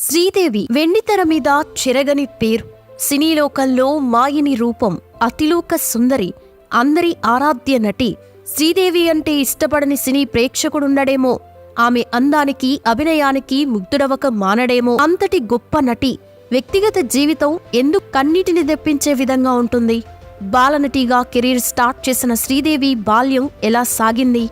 శ్రీదేవి వెండితెర మీద చెరగని పేరు. సినీలోకంలో మాయని రూపం అతిలోక సుందరి అందరి ఆరాధ్య నటి. శ్రీదేవి అంటే ఇష్టపడని సినీ ప్రేక్షకుడుండడేమో ఆమె అందానికి అభినయానికి ముగ్ధుడవక మానడేమో. అంతటి గొప్ప నటి. వ్యక్తిగత జీవితం ఎందుకు కన్నీటిని తెప్పించే విధంగా ఉంటుంది? బాలనటిగా కెరీర్ స్టార్ట్ చేసిన శ్రీదేవి బాల్యం ఎలా సాగింది?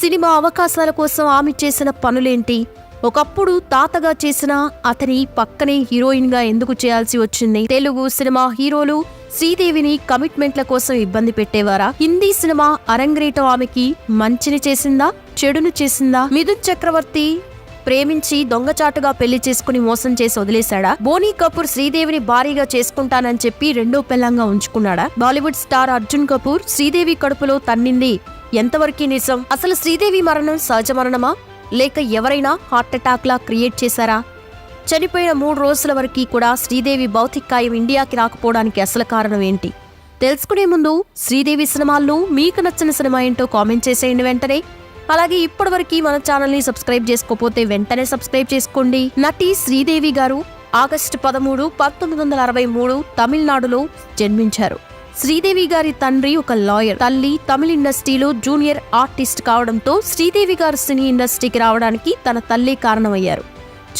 సినిమా అవకాశాల కోసం ఆమె చేసిన పనులేంటి? ఒకప్పుడు తాతగా చేసిన అతని పక్కనే హీరోయిన్గా ఎందుకు చేయాల్సి వచ్చింది? తెలుగు సినిమా హీరోలు శ్రీదేవిని కమిట్మెంట్ల కోసం ఇబ్బంది పెట్టేవారా? హిందీ సినిమా అరంగ్రేటం ఆమెకి మంచిని చేసిందా? చెడును చేసిందా? మిథున్ చక్రవర్తి ప్రేమించి దొంగచాటుగా పెళ్ళి చేసుకుని మోసం చేసి వదిలేశాడా? బోనీ కపూర్ శ్రీదేవిని భారీగా చేసుకుంటానని చెప్పి రెండో పెళ్ళంగా ఉంచుకున్నాడా? బాలీవుడ్ స్టార్ అర్జున్ కపూర్ శ్రీదేవి కడుపులో తన్నింది ఎంతవరకు నిజం? అసలు శ్రీదేవి మరణం సహజ మరణమా? లేక ఎవరైనా హార్ట్అటాక్లా క్రియేట్ చేశారా? చనిపోయిన మూడు రోజుల వరకు కూడా శ్రీదేవి భౌతికాయం ఇండియాకి రాకపోవడానికి అసలు కారణం ఏంటి? తెలుసుకునే ముందు శ్రీదేవి సినిమాల్లో మీకు నచ్చిన సినిమా ఏంటో కామెంట్ చేసేయండి వెంటనే. అలాగే ఇప్పటివరకు మన ఛానల్ని సబ్స్క్రైబ్ చేసుకోకపోతే వెంటనే సబ్స్క్రైబ్ చేసుకోండి. నటి శ్రీదేవి గారు ఆగస్టు పదమూడు పంతొమ్మిది వందల అరవై మూడు తమిళనాడులో జన్మించారు. శ్రీదేవి గారి తండ్రి ఒక లాయర్. తల్లి తమిళ ఇండస్ట్రీలో జూనియర్ ఆర్టిస్ట్ కావడంతో శ్రీదేవి గారు సినీ ఇండస్ట్రీకి రావడానికి తన తల్లి కారణమయ్యారు.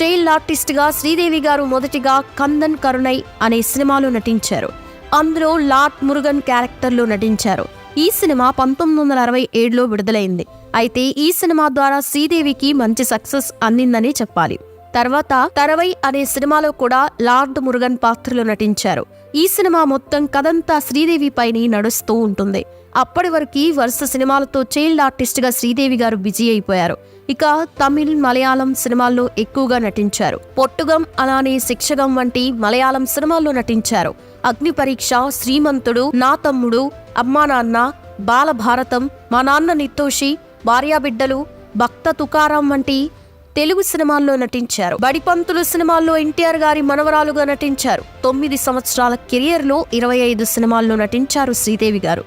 చైల్డ్ ఆర్టిస్ట్గా శ్రీదేవి గారు మొదటిగా కందన్ కరుణై అనే సినిమాలో నటించారు. అందులో లాట్ మురుగన్ క్యారెక్టర్లో నటించారు. ఈ సినిమా పంతొమ్మిది వందల అరవై ఏడులో విడుదలైంది. అయితే ఈ సినిమా ద్వారా శ్రీదేవికి మంచి సక్సెస్ అందిందని చెప్పాలి. తర్వాత తరవై అనే సినిమాలో కూడా లార్డ్ మురుగన్ పాత్రలో నటించారు. ఈ సినిమా మొత్తం కథంతా శ్రీదేవి పైనే నడుస్తూ ఉంటుంది. అప్పటి వరకు వరుస సినిమాలతో చైల్డ్ ఆర్టిస్ట్గా శ్రీదేవి గారు బిజీ అయిపోయారు. ఇక తమిళ్ మలయాళం సినిమాల్లో ఎక్కువగా నటించారు. పొట్టుగం అలానే శిక్షగం వంటి మలయాళం సినిమాల్లో నటించారు. అగ్ని పరీక్ష శ్రీమంతుడు నా తమ్ముడు అమ్మా నాన్న బాలభారతం మా నాన్న నిత్తోషి భార్యాబిడ్డలు భక్త తుకారాం వంటి తెలుగు సినిమాల్లో నటించారు. బడిపంతులు సినిమాల్లో ఎన్టీఆర్ గారి మనవరాలుగా నటించారు. తొమ్మిది సంవత్సరాల కెరియర్లో ఇరవై ఐదు సినిమాల్లో నటించారు శ్రీదేవి గారు.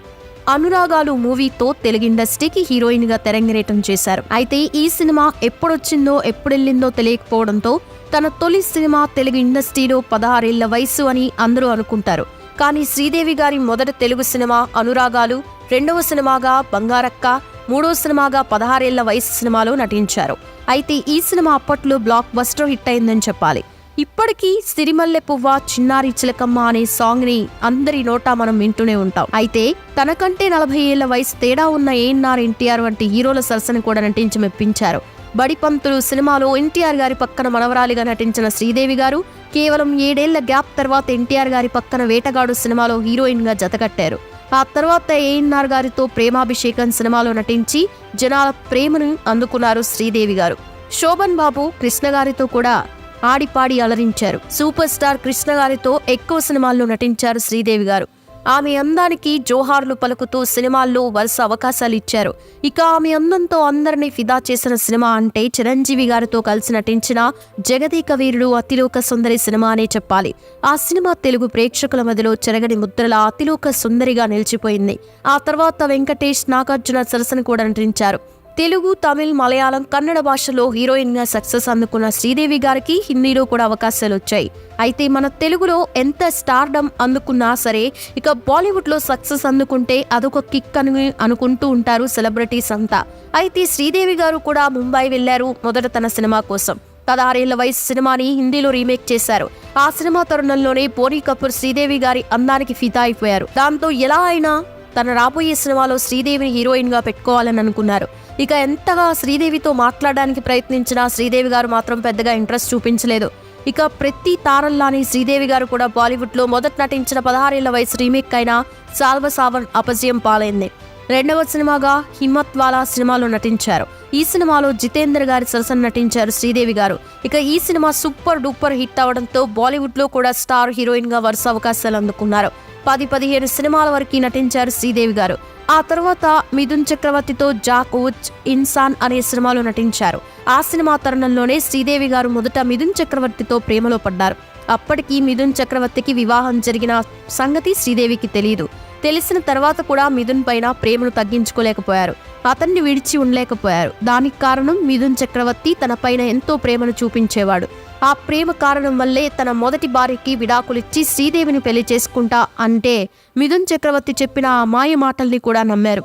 అనురాగాలు మూవీతో తెలుగు ఇండస్ట్రీకి హీరోయిన్గా తెరంగేటం చేశారు. అయితే ఈ సినిమా ఎప్పుడొచ్చిందో ఎప్పుడెళ్ళిందో తెలియకపోవడంతో తన తొలి సినిమా తెలుగు ఇండస్ట్రీలో పదహారేళ్ళ వయసు అని అందరూ అనుకుంటారు. కానీ శ్రీదేవి గారి మొదటి తెలుగు సినిమా అనురాగాలు రెండవ సినిమాగా బంగారక్క మూడో సినిమాగా పదహారేళ్ళ వయసు సినిమాలో నటించారు. అయితే ఈ సినిమా అప్పట్లో బ్లాక్ బస్టర్ హిట్ అయిందని చెప్పాలి. ఇప్పటికీ సిరిమల్లె పువ్వ చిన్నారి చిలకమ్మ అనే సాంగ్ని అందరి నోటా మనం వింటూనే ఉంటాం. అయితే తనకంటే నలభై ఏళ్ళ వయసు తేడా ఉన్న ఏఎన్ఆర్ ఎన్టీఆర్ వంటి హీరోల సరసన కూడా నటించి మెప్పించారు. బడిపంతులు సినిమాలో ఎన్టీఆర్ గారి పక్కన మనవరాలిగా నటించిన శ్రీదేవి గారు కేవలం ఏడేళ్ళ గ్యాప్ తర్వాత ఎన్టీఆర్ గారి పక్కన వేటగాడు సినిమాలో హీరోయిన్గా జతకట్టారు. ఆ తర్వాత ఏఎన్ఆర్ గారితో ప్రేమాభిషేకం సినిమాలో నటించి జనాల ప్రేమను అందుకున్నారు శ్రీదేవి గారు. శోభన్ బాబు కృష్ణ గారితో కూడా ఆడిపాడి అలరించారు. సూపర్ స్టార్ కృష్ణ గారితో ఎక్కువ సినిమాల్లో నటించారు శ్రీదేవి గారు. ఆమె అందానికి జోహార్లు పలుకుతూ సినిమాల్లో వరుస అవకాశాలు ఇచ్చారు. ఇక ఆమె అందంతో అందరినీ ఫిదా చేసిన సినిమా అంటే చిరంజీవి గారితో కలిసి నటించిన జగదీక వీరుడు అతిలోక సుందరి సినిమా అనే చెప్పాలి. ఆ సినిమా తెలుగు ప్రేక్షకుల మధ్యలో చెరగని ముద్రల అతిలోక సుందరిగా నిలిచిపోయింది. ఆ తర్వాత వెంకటేష్ నాగార్జున సరసన కూడా నటించారు. తెలుగు తమిళ్ మలయాళం కన్నడ భాషలో హీరోయిన్గా సక్సెస్ అందుకున్న శ్రీదేవి గారికి హిందీలో కూడా అవకాశాలు వచ్చాయి. అయితే మన తెలుగులో ఎంత స్టార్డమ్ అందుకున్నా సరే ఇక బాలీవుడ్లో సక్సెస్ అందుకుంటే అదొక కిక్ అని అనుకుంటూ ఉంటారు సెలబ్రిటీస్ అంతా. అయితే శ్రీదేవి గారు కూడా ముంబై వెళ్ళారు మొదట తన సినిమా కోసం. పదహారేళ్ళ వయసు సినిమాని హిందీలో రీమేక్ చేశారు. ఆ సినిమా తరుణంలోనే పోనీ కపూర్ శ్రీదేవి గారి అందానికి ఫిదా అయిపోయారు. దాంతో ఎలా అయినా తన రాబోయే సినిమాలో శ్రీదేవిని హీరోయిన్గా పెట్టుకోవాలని అనుకున్నారు. ఇక ఎంతగా శ్రీదేవితో మాట్లాడడానికి ప్రయత్నించినా శ్రీదేవి గారు మాత్రం పెద్దగా ఇంట్రెస్ట్ చూపించలేదు. ఇక ప్రతి తారల్లాని శ్రీదేవి గారు కూడా బాలీవుడ్లో మొదట నటించిన పదహారేళ్ళ వయసు రీమేక్ అయిన సాల్వ సావన్ అపజయం పాలైంది. రెండవ సినిమాగా హిమ్మత్ వాలా సినిమాలో నటించారు. ఈ సినిమాలో జితేందర్ గారి సరసన నటించారు శ్రీదేవి గారు. ఇక ఈ సినిమా సూపర్ డూపర్ హిట్ అవడంతో బాలీవుడ్లో కూడా స్టార్ హీరోయిన్గా వరుస అవకాశాలు అందుకున్నారు. పది పదిహేను సినిమాల వరకు నటించారు శ్రీదేవి గారు. ఆ తర్వాత మిథున్ చక్రవర్తితో జాక్ ఉచ్ ఇన్సాన్ అనే సినిమాలో నటించారు. ఆ సినిమా తరుణంలోనే శ్రీదేవి గారు మొదట మిథున్ చక్రవర్తితో ప్రేమలో పడ్డారు. అప్పటికి మిథున్ చక్రవర్తికి వివాహం జరిగిన సంగతి శ్రీదేవికి తెలియదు తెలిసిన తర్వాత కూడా మిథున్ పైన ప్రేమను తగ్గించుకోలేకపోయారు. అతన్ని విడిచి ఉండలేకపోయారు. దానికి కారణం మిథున్ చక్రవర్తి తన పైన ఎంతో ప్రేమను చూపించేవాడు. ఆ ప్రేమ కారణం వల్లే తన మొదటి భార్యకి విడాకులిచ్చి శ్రీదేవిని పెళ్ళి చేసుకుంటా అంటే మిథున్ చక్రవర్తి చెప్పిన ఆ మాయ మాటల్ని కూడా నమ్మారు.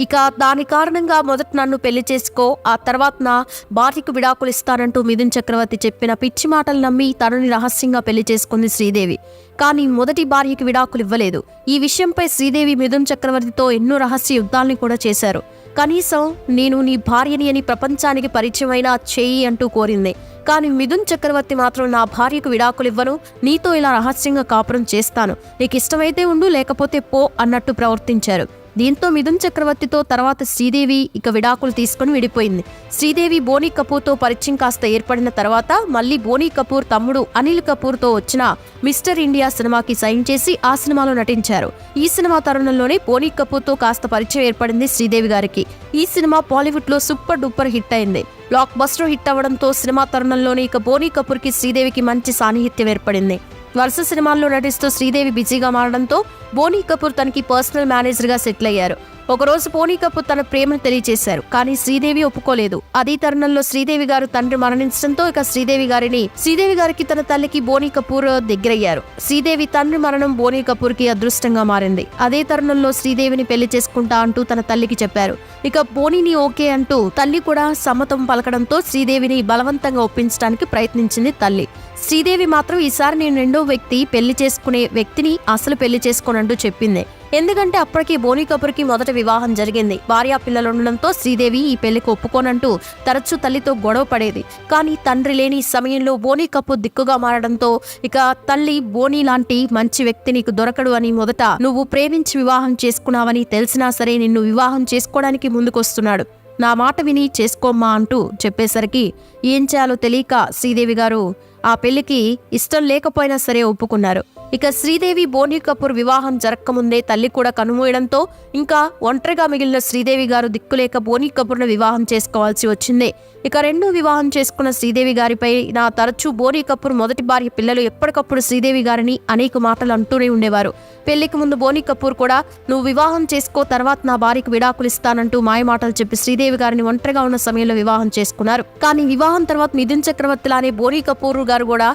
ఇక దాని కారణంగా మొదట నన్ను పెళ్ళి చేసుకో ఆ తర్వాత నా భార్యకు విడాకులు ఇస్తానంటూ మిథున్ చక్రవర్తి చెప్పిన పిచ్చి మాటలు నమ్మి తనని రహస్యంగా పెళ్ళి చేసుకుంది శ్రీదేవి. కానీ మొదటి భార్యకి విడాకులు ఇవ్వలేదు ఈ విషయంపై శ్రీదేవి మిథున్ చక్రవర్తితో ఎన్నో రహస్య యుద్ధాల్ని కూడా చేశారు. కనీసం నేను నీ భార్యని అని ప్రపంచానికి పరిచయమైన చేయి అంటూ కోరింది. కానీ మిథున్ చక్రవర్తి మాత్రం నా భార్యకు విడాకులు ఇవ్వను నీతో ఇలా రహస్యంగా కాపురం చేస్తాను. నీకు ఇష్టమైతే ఉండు లేకపోతే పో అన్నట్టు ప్రవర్తించారు. దీంతో మిథున్ చక్రవర్తితో తర్వాత శ్రీదేవి ఇక విడాకులు తీసుకుని విడిపోయింది. శ్రీదేవి బోనీ కపూర్తో పరిచయం కాస్త ఏర్పడిన తర్వాత మళ్ళీ బోనీ కపూర్ తమ్ముడు అనిల్ కపూర్తో వచ్చిన మిస్టర్ ఇండియా సినిమాకి సైన్ చేసి ఆ సినిమాలో నటించారు. ఈ సినిమా తరుణంలోనే బోనీ కపూర్తో కాస్త పరిచయం ఏర్పడింది శ్రీదేవి గారికి. ఈ సినిమా బాలీవుడ్లో సూపర్ డూపర్ హిట్ అయింది. బ్లాక్ బస్టర్ హిట్ అవ్వడంతో సినిమా తరుణంలోనే ఇక బోనీ కపూర్కి శ్రీదేవికి మంచి సాన్నిహిత్యం ఏర్పడింది. వరుస సినిమాల్లో నటిస్తూ శ్రీదేవి బిజీగా మారడంతో బోనీ కపూర్ తనకి పర్సనల్ మేనేజర్గా సెటిల్ అయ్యారు. ఒకరోజు పోనీ కపూర్ తన ప్రేమను తెలియజేశారు కానీ శ్రీదేవి ఒప్పుకోలేదు. అదే తరుణంలో శ్రీదేవి గారు తండ్రి మరణించడంతో ఇక శ్రీదేవి గారిని శ్రీదేవి గారికి తన తల్లికి బోనీ కపూర్ దగ్గరయ్యారు. శ్రీదేవి తండ్రి మరణం బోనీ కపూర్కి అదృష్టంగా మారింది. అదే తరుణంలో శ్రీదేవిని పెళ్ళి చేసుకుంటా అంటూ తన తల్లికి చెప్పారు. ఇక బోనీని ఓకే అంటూ తల్లి కూడా సమ్మతం పలకడంతో శ్రీదేవిని బలవంతంగా ఒప్పించడానికి ప్రయత్నించింది తల్లి. శ్రీదేవి మాత్రం ఈసారి నేను రెండో వ్యక్తి పెళ్ళి చేసుకునే వ్యక్తిని అసలు పెళ్ళి చేసుకోనంటూ చెప్పింది. ఎందుకంటే అప్పటికి బోని కపూర్కి మొదట వివాహం జరిగింది. భార్యా పిల్లలు ఉండడంతో శ్రీదేవి ఈ పెళ్ళికి ఒప్పుకోనంటూ తరచూ తల్లితో గొడవ పడేది. కానీ తండ్రి లేని సమయంలో బోని కపూర్ దిక్కుగా మారడంతో ఇక తల్లి బోని లాంటి మంచి వ్యక్తి నీకు దొరకడు అని మొదట నువ్వు ప్రేమించి వివాహం చేసుకున్నావని తెలిసినా సరే నిన్ను వివాహం చేసుకోవడానికి ముందుకొస్తున్నాడు. నా మాట విని చేసుకోమ్మా అంటూ చెప్పేసరికి ఏం చేయాలో తెలియక శ్రీదేవి గారు ఆ పెళ్ళికి ఇష్టం లేకపోయినా సరే ఒప్పుకున్నారు. ఇక శ్రీదేవి బోనీ కపూర్ వివాహం జరగకముందే తల్లి కూడా కనుమూయడంతో ఇంకా ఒంటరిగా మిగిలిన శ్రీదేవి గారు దిక్కులేక బోనీ కపూర్ను వివాహం చేసుకోవాల్సి వచ్చింది. ఇక రెండో వివాహం చేసుకున్న శ్రీదేవి గారిపై నా తరచూ బోనీ కపూర్ మొదటి భార్య పిల్లలు ఎప్పటికప్పుడు శ్రీదేవి గారిని అనేక మాటలు అంటూనే ఉండేవారు. పెళ్ళికి ముందు బోనీ కపూర్ కూడా నువ్వు వివాహం చేసుకో తర్వాత నా భార్యకు విడాకులు ఇస్తానంటూ మాయమాటలు చెప్పి శ్రీదేవి గారిని ఒంటరిగా ఉన్న సమయంలో వివాహం చేసుకున్నారు. కానీ వివాహం తర్వాత మిథున్ చక్రవర్తిలానే బోనీ కపూర్ గారు కూడా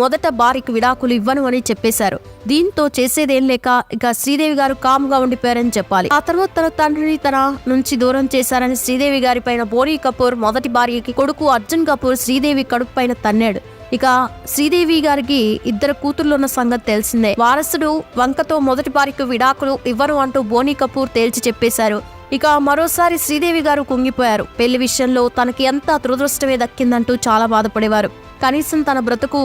మొదట భార్యకు విడాకులు ఇవ్వను అని చెప్పేశారు. దీంతో చేసేదేం లేక ఇక శ్రీదేవి గారు కామ్గా ఉండిపోయారని చెప్పాలి. ఆ తర్వాత తన తండ్రిని తన నుంచి దూరం చేశారని శ్రీదేవి గారి పైన బోనీ కపూర్ మొదటి భార్యకి కొడుకు అర్జున్ కపూర్ శ్రీదేవి కడుపు పైన తన్నాడు. ఇక శ్రీదేవి గారికి ఇద్దరు కూతుర్లు ఉన్న సంగతి తెలిసిందే. వారసుడు వంకతో మొదటి భార్యకు విడాకులు ఇవ్వను అంటూ బోనీ కపూర్ తేల్చి చెప్పేశారు. ఇక మరోసారి శ్రీదేవి గారు కుంగిపోయారు. పెళ్ళి విషయంలో తనకి ఎంత దురదృష్టమే దక్కిందంటూ చాలా బాధపడేవారు. కనీసం తన బ్రతుకు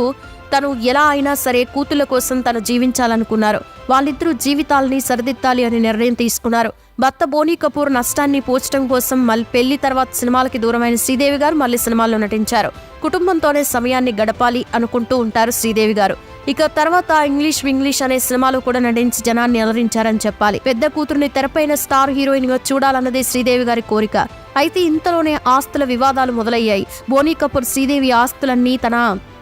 తను ఎలా అయినా సరే కూతుళ్ళ కోసం తను జీవించాలనుకున్నారు. వాళ్ళిద్దరూ జీవితాలని సరిదిద్దాలి అని నిర్ణయం తీసుకున్నారు. భర్త బోనీ కపూర్ నష్టాన్ని పోచడం కోసం మళ్ళీ పెళ్ళి తర్వాత సినిమాలకి దూరమైన శ్రీదేవి గారు మళ్ళీ సినిమాల్లో నటించారు. కుటుంబంతోనే సమయాన్ని గడపాలి అనుకుంటూ ఉంటారు శ్రీదేవి గారు. ఇక తర్వాత ఇంగ్లీష్ వింగ్లీష్ అనే సినిమాలో కూడా నటించి జనాన్ని అలరించారని చెప్పాలి. పెద్ద కూతురుని తెరపైన స్టార్ హీరోయిన్గా చూడాలన్నదే శ్రీదేవి గారి కోరిక. అయితే ఇంతలోనే ఆస్తుల వివాదాలు మొదలయ్యాయి. బోనీ కపూర్ శ్రీదేవి ఆస్తులన్నీ తన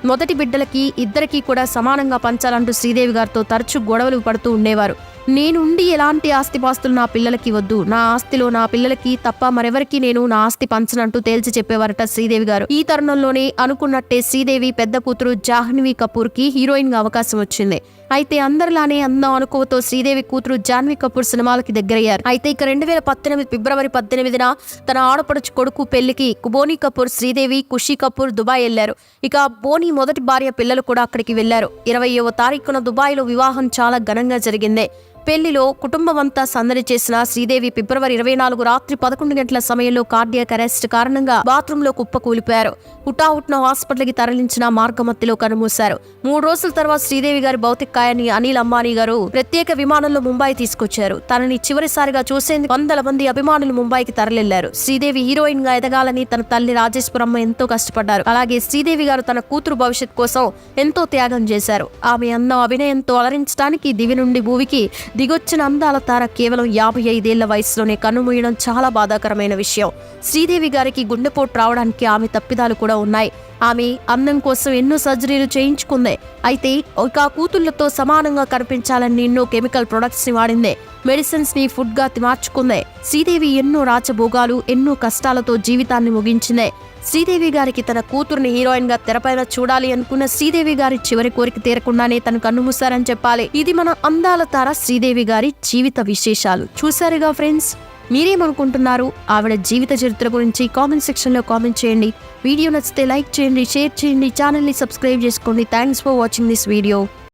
మొదటి బిడ్డలకి ఇద్దరికీ కూడా సమానంగా పంచాలంటూ శ్రీదేవి గారితో తరచూ గొడవలు పడుతూ ఉండేవారు. నేనుండి ఎలాంటి ఆస్తిపాస్తులు నా పిల్లలకి వద్దు నా ఆస్తిలో నా పిల్లలకి తప్ప మరెవరికి నేను నా ఆస్తి పంచనంటూ తేల్చి చెప్పేవారట శ్రీదేవి గారు. ఈ తరుణంలోనే అనుకున్నట్టే శ్రీదేవి పెద్ద కూతురు జాహ్నవి కపూర్కి హీరోయిన్గా అవకాశం వచ్చింది. అయితే అందరిలానే అందం అనుకోవతో శ్రీదేవి కూతురు జాన్వీ కపూర్ సినిమాలకి దగ్గరయ్యారు. అయితే ఇక రెండు వేల పద్దెనిమిది ఫిబ్రవరి పద్దెనిమిదిన తన ఆడపడుచు కొడుకు పెళ్ళికి బోనీ కపూర్ శ్రీదేవి ఖుషి కపూర్ దుబాయ్ వెళ్ళారు ఇక బోనీ మొదటి భార్య పిల్లలు కూడా అక్కడికి వెళ్ళారు ఇరవయవ తారీఖున దుబాయ్లో వివాహం చాలా ఘనంగా జరిగింది. పెళ్ళిలో కుటుంబమంతా సందడి చేసిన శ్రీదేవి ఫిబ్రవరి ఇరవై నాలుగు రాత్రి పదకొండు గంటల సమయంలో కార్డియాక్ అరెస్ట్ కారణంగా బాత్రూమ్లో కుప్పకూలిపోయారు. హుటాహుట్న హాస్పిటల్కి తరలించిన మార్గమత్తిలో కనుమూశారు. మూడు రోజుల తర్వాత శ్రీదేవి గారి భౌతిక కాయాన్ని అనిల్ అంబానీ గారు ప్రత్యేక విమానంలో ముంబై తీసుకొచ్చారు. తనని చివరిసారిగా చూసేందుకు వందల మంది అభిమానులు ముంబైకి తరలిల్లారు శ్రీదేవి హీరోయిన్గా ఎదగాలని తన తల్లి రాజేశ్వరమ్మ ఎంతో కష్టపడ్డారు. అలాగే శ్రీదేవి గారు తన కూతురు భవిష్యత్ కోసం ఎంతో త్యాగం చేశారు. ఆమె అన్న అభినయంతో అలరించడానికి దివి నుండి భూమికి దిగొచ్చిన అందాల తార కేవలం యాభై ఐదేళ్ళ వయసులోనే కన్నుమూయడం చాలా బాధాకరమైన విషయం. శ్రీదేవి గారికి గుండెపోటు రావడానికి ఆమె తప్పిదాలు కూడా ఉన్నాయి. ఆమె అందం కోసం ఎన్నో సర్జరీలు చేయించుకుంది. అయితే ఒక కూతుళ్ళతో సమానంగా కనిపించాలని ఎన్నో కెమికల్ ప్రొడక్ట్స్ని వాడింది. మెడిసిన్స్ని ఫుడ్గా మార్చుకుంది శ్రీదేవి ఎన్నో రాచభోగాలు ఎన్నో కష్టాలతో జీవితాన్ని ముగించింది. శ్రీదేవి గారికి తన కూతురుని హీరోయిన్గా తెరపైన చూడాలి అనుకున్న శ్రీదేవి గారి చివరి కోరిక తీరకుండానే తను కన్నుమూసారని చెప్పాలి. ఇది మన అందాల తార శ్రీదేవి గారి జీవిత విశేషాలు. చూశారుగా ఫ్రెండ్స్? మీరేమనుకుంటున్నారు? ఆవిడ జీవిత చరిత్ర గురించి కామెంట్ సెక్షన్లో కామెంట్ చేయండి. వీడియో నచ్చితే లైక్ చేయండి షేర్ చేయండి ఛానల్ని సబ్స్క్రైబ్ చేసుకోండి. Thanks for watching this video.